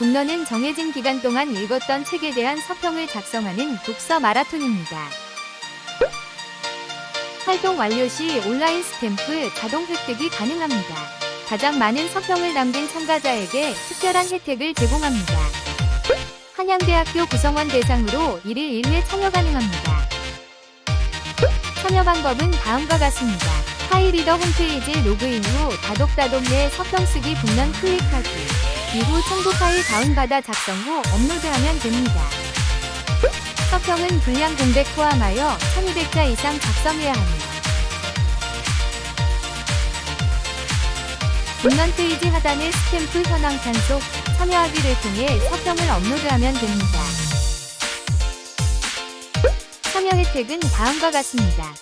문헌은 정해진 기간 동안 읽었던 책에 대한 서평을 작성하는 독서 마라톤입니다. 활동 완료 시 온라인 스탬프 자동 획득이 가능합니다. 가장 많은 서평을 남긴 참가자에게 특별한 혜택을 제공합니다. 한양대학교 구성원 대상으로 1일 1회 참여 가능합니다. 참여 방법은 다음과 같습니다. 파이리더 홈페이지 로그인 후 다독다독 내 서평 쓰기 북면 클릭하기. 이후 첨부 파일 다운받아 작성 후 업로드하면 됩니다. 서평은 분량 공백 포함하여 1200자 이상 작성해야 합니다. 문면 페이지 하단의 스탬프 현황 탄속 참여하기를 통해 서평을 업로드하면 됩니다. 참여 혜택은 다음과 같습니다.